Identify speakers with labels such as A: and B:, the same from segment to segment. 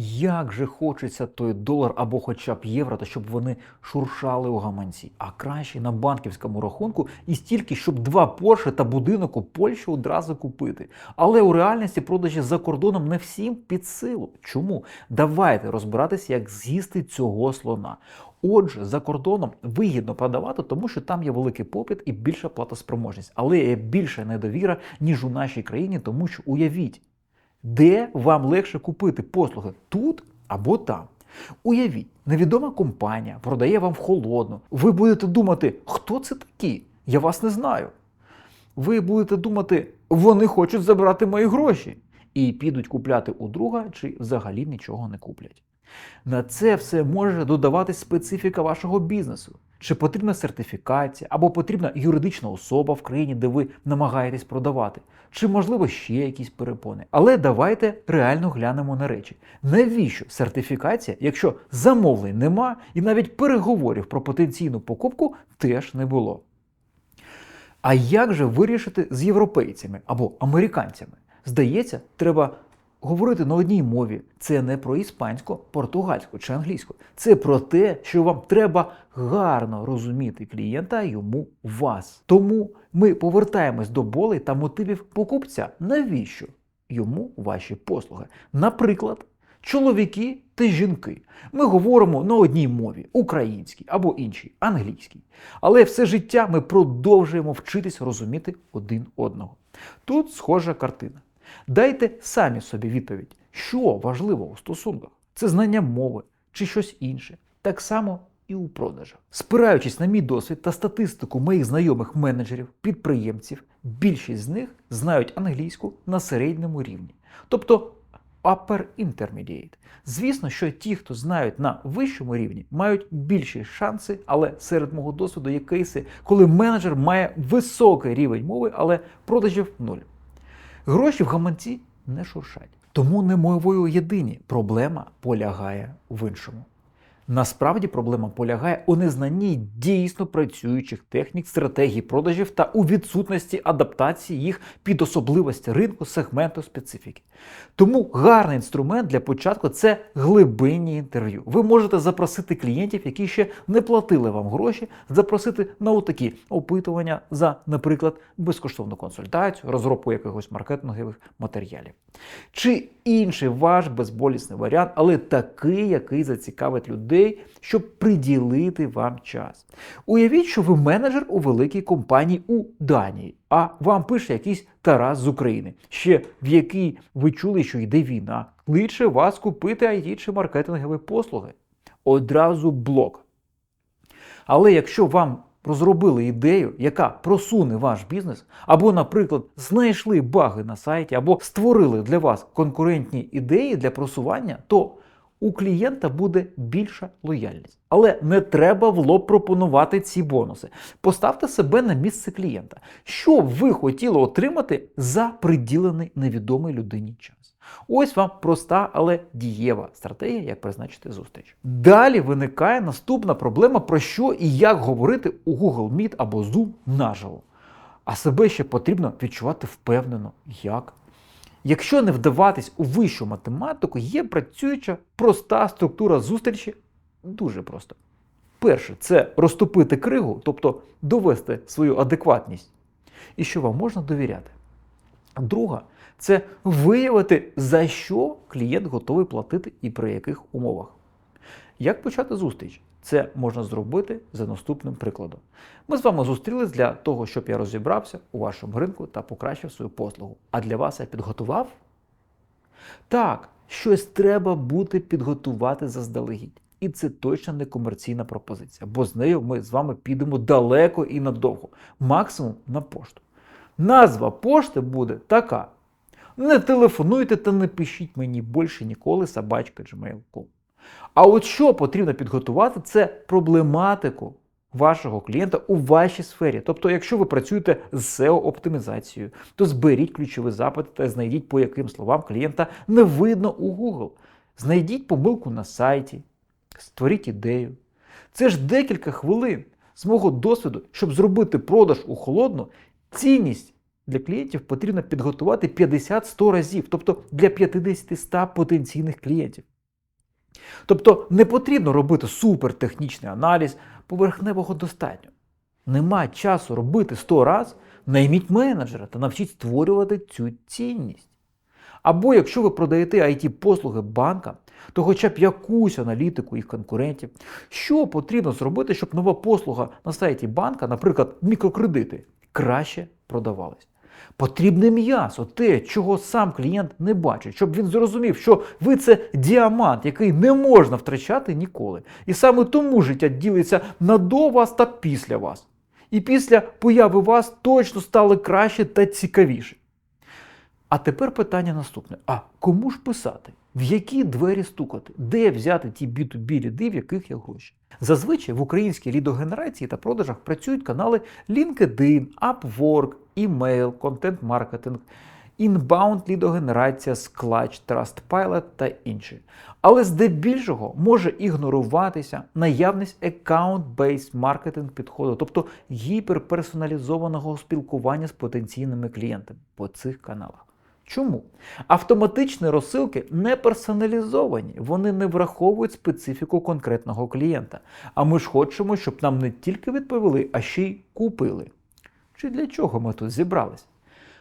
A: Як же хочеться той долар або хоча б євро, та щоб вони шуршали у гаманці, а краще на банківському рахунку і стільки, щоб два Порше та будинок у Польщі одразу купити. Але у реальності продажі за кордоном не всім під силу. Чому? Давайте розбиратися, як з'їсти цього слона. Отже, за кордоном вигідно продавати, тому що там є великий попит і більша платоспроможність, але є більша недовіра, ніж у нашій країні, тому що уявіть, де вам легше купити послуги тут або там. Уявіть, невідома компанія продає вам холодну. Ви будете думати, хто це такі? Я вас не знаю. Ви будете думати, вони хочуть забрати мої гроші. І підуть купляти у друга, чи взагалі нічого не куплять. На це все може додаватись специфіка вашого бізнесу. Чи потрібна сертифікація, або потрібна юридична особа в країні, де ви намагаєтесь продавати, чи можливо ще якісь перепони. Але давайте реально глянемо на речі. Навіщо сертифікація, якщо замовлень нема і навіть переговорів про потенційну покупку теж не було? А як же вирішити з європейцями або американцями? Здається, треба говорити на одній мові. Це не про іспанську, португальську чи англійську. Це про те, що вам треба гарно розуміти клієнта йому вас. Тому ми повертаємось до болей та мотивів покупця. Навіщо йому ваші послуги? Наприклад, чоловіки та жінки. Ми говоримо на одній мові українській або іншій, англійській. Але все життя ми продовжуємо вчитись розуміти один одного. Тут схожа картина. Дайте самі собі відповідь, що важливо у стосунках: це знання мови чи щось інше. Так само і у продажах. Спираючись на мій досвід та статистику моїх знайомих менеджерів, підприємців, більшість з них знають англійську на середньому рівні, тобто upper intermediate. Звісно, що ті, хто знають на вищому рівні, мають більші шанси, але серед мого досвіду є кейси, коли менеджер має високий рівень мови, але продажів нуль. Гроші в гаманці не шуршать. Тому не мовою єдині. Проблема полягає в іншому. Насправді проблема полягає у незнанні дійсно працюючих технік, стратегій продажів та у відсутності адаптації їх під особливості ринку, сегменту, специфіки. Тому гарний інструмент для початку це глибинні інтерв'ю. Ви можете запросити клієнтів, які ще не платили вам гроші, запросити на отакі опитування за, наприклад, безкоштовну консультацію, розробку якихось маркетингових матеріалів. Чи інший ваш безболісний варіант, але такий, який зацікавить людей, щоб приділити вам час. Уявіть, що ви менеджер у великій компанії у Данії, а вам пише якийсь Тарас з України, ще в якій ви чули, що йде війна, кличе вас купити IT чи маркетингові послуги. Одразу блок. Але якщо вам розробили ідею, яка просуне ваш бізнес, або, наприклад, знайшли баги на сайті, або створили для вас конкурентні ідеї для просування, то у клієнта буде більша лояльність. Але не треба в лоб пропонувати ці бонуси. Поставте себе на місце клієнта. Що б ви хотіли отримати за приділений невідомій людині час? Ось вам проста, але дієва стратегія, як призначити зустріч. Далі виникає наступна проблема, про що і як говорити у Google Meet або Zoom наживо. А себе ще потрібно відчувати впевнено, як. Якщо не вдаватись у вищу математику, є працююча проста структура зустрічі дуже просто. Перше, це розтопити кригу, тобто довести свою адекватність, і що вам можна довіряти. Друга це виявити, за що клієнт готовий платити і при яких умовах. Як почати зустріч? Це можна зробити за наступним прикладом. Ми з вами зустрілись для того, щоб я розібрався у вашому ринку та покращив свою послугу. А для вас я підготував? Так, щось треба бути підготувати заздалегідь. І це точно не комерційна пропозиція, бо з нею ми з вами підемо далеко і надовго, максимум на пошту. Назва пошти буде така: не телефонуйте та не пишіть мені більше ніколи собачка gmail.com. А от що потрібно підготувати, це проблематику вашого клієнта у вашій сфері. Тобто, якщо ви працюєте з SEO-оптимізацією, то зберіть ключові запити та знайдіть, по яким словам клієнта не видно у Google. Знайдіть помилку на сайті, створіть ідею. Це ж декілька хвилин з мого досвіду, щоб зробити продаж у холодну, цінність для клієнтів потрібно підготувати 50-100 разів, тобто для 50-100 потенційних клієнтів. Тобто не потрібно робити супертехнічний аналіз, поверхневого достатньо. Нема часу робити 100 раз, найміть менеджера та навчіть створювати цю цінність. Або якщо ви продаєте it послуги банкам, то хоча б якусь аналітику їх конкурентів, що потрібно зробити, щоб нова послуга на сайті банка, наприклад, мікрокредити, краще продавалась. Потрібне м'ясо, те, чого сам клієнт не бачить, щоб він зрозумів, що ви це діамант, який не можна втрачати ніколи. І саме тому життя ділиться на до вас та після вас. І після появи вас точно стали краще та цікавіше. А тепер питання наступне: а кому ж писати? В які двері стукати? Де взяти ті B2B ряди, в яких є гроші? Зазвичай в українській лідогенерації та продажах працюють канали LinkedIn, Upwork, email, контент-маркетинг, інбаунд лідогенерація, Sclatch, Trustpilot та інші. Але здебільшого може ігноруватися наявність account-based маркетинг підходу, тобто гіперперсоналізованого спілкування з потенційними клієнтами по цих каналах. Чому? Автоматичні розсилки не персоналізовані, вони не враховують специфіку конкретного клієнта. А ми ж хочемо, щоб нам не тільки відповіли, а ще й купили. Чи для чого ми тут зібрались?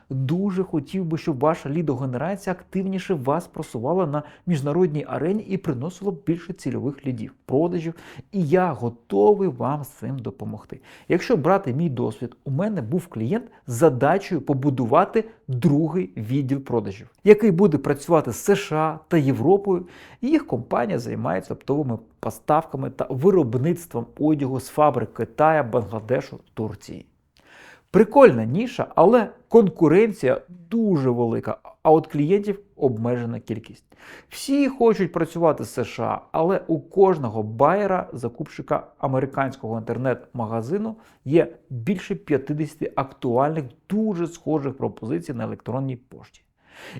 A: Дуже хотів би, щоб ваша лідогенерація активніше вас просувала на міжнародній арені і приносила більше цільових лідів, продажів. І я готовий вам з цим допомогти. Якщо брати мій досвід, у мене був клієнт з задачею побудувати другий відділ продажів, який буде працювати з США та Європою. І їх компанія займається оптовими поставками та виробництвом одягу з фабрик Китая, Бангладешу, Турції. Прикольна ніша, але конкуренція дуже велика, а от клієнтів обмежена кількість. Всі хочуть працювати з США, але у кожного байера, закупщика американського інтернет-магазину є більше 50 актуальних, дуже схожих пропозицій на електронній пошті.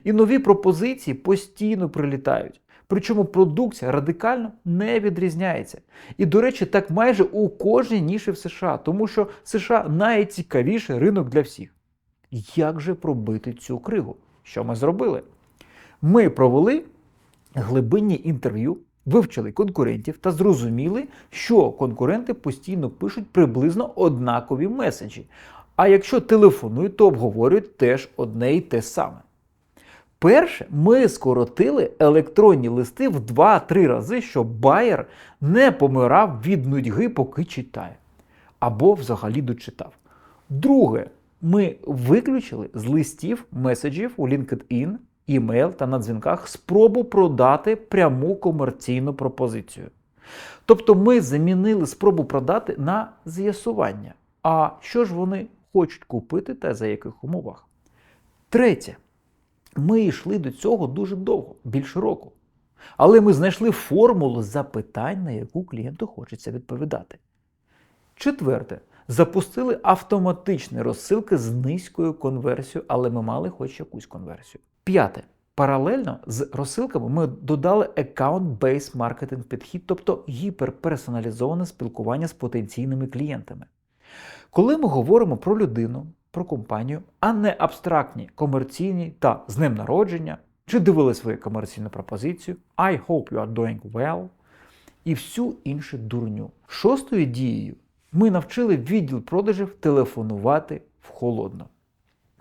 A: І нові пропозиції постійно прилітають. Причому продукція радикально не відрізняється. І, до речі, так майже у кожній ніші в США, тому що США найцікавіший ринок для всіх. Як же пробити цю кригу? Що ми зробили? Ми провели глибинні інтерв'ю, вивчили конкурентів та зрозуміли, що конкуренти постійно пишуть приблизно однакові меседжі. А якщо телефонують, то обговорюють теж одне і те саме. Перше, ми скоротили електронні листи в 2-3 рази, щоб байер не помирав від нудьги, поки читає. Або взагалі дочитав. Друге, ми виключили з листів меседжів у LinkedIn, email та на дзвінках спробу продати пряму комерційну пропозицію. Тобто ми замінили спробу продати на з'ясування. А що ж вони хочуть купити та за яких умовах? Третє. Ми йшли до цього дуже довго, більше року. Але ми знайшли формулу запитань, на яку клієнту хочеться відповідати. Четверте, запустили автоматичні розсилки з низькою конверсією, але ми мали хоч якусь конверсію. П'яте. Паралельно з розсилками ми додали account-based маркетинг підхід, тобто гіперперсоналізоване спілкування з потенційними клієнтами. Коли ми говоримо про людину, про компанію, а не абстрактні комерційні та з ним народження, чи дивили свою комерційну пропозицію, I hope you are doing well і всю іншу дурню. Шостою дією ми навчили відділ продажів телефонувати в холодно.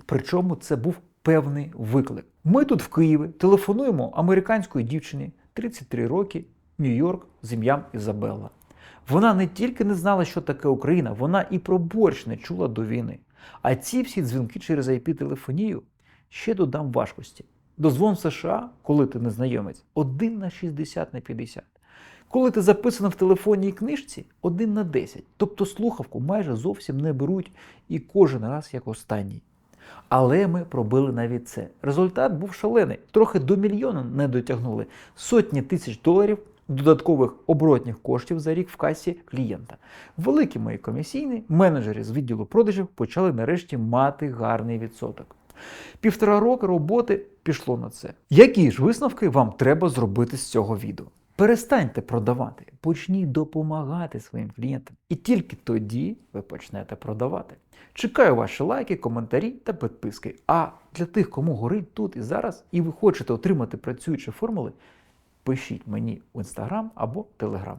A: Причому це був певний виклик. Ми тут в Києві телефонуємо американської дівчині 33 роки, Нью-Йорк з ім'ям Ізабелла. Вона не тільки не знала, що таке Україна, вона і про борщ не чула до війни. А ці всі дзвінки через IP-телефонію ще додам важкості. Дозвон США, коли ти незнайомець, 1 на 60 на 50. Коли ти записано в телефонній книжці, 1 на 10. Тобто слухавку майже зовсім не беруть і кожен раз як останній. Але ми пробили навіть це. Результат був шалений. Трохи до мільйона не дотягнули. Сотні тисяч доларів додаткових оборотних коштів за рік в касі клієнта. Великі мої комісійні менеджери з відділу продажів почали нарешті мати гарний відсоток. Півтора року роботи пішло на це. Які ж висновки вам треба зробити з цього відео? Перестаньте продавати, почніть допомагати своїм клієнтам. І тільки тоді ви почнете продавати. Чекаю ваші лайки, коментарі та підписки. А для тих, кому горить тут і зараз, і ви хочете отримати працюючі формули, Пишіть мені в інстаграм або телеграм.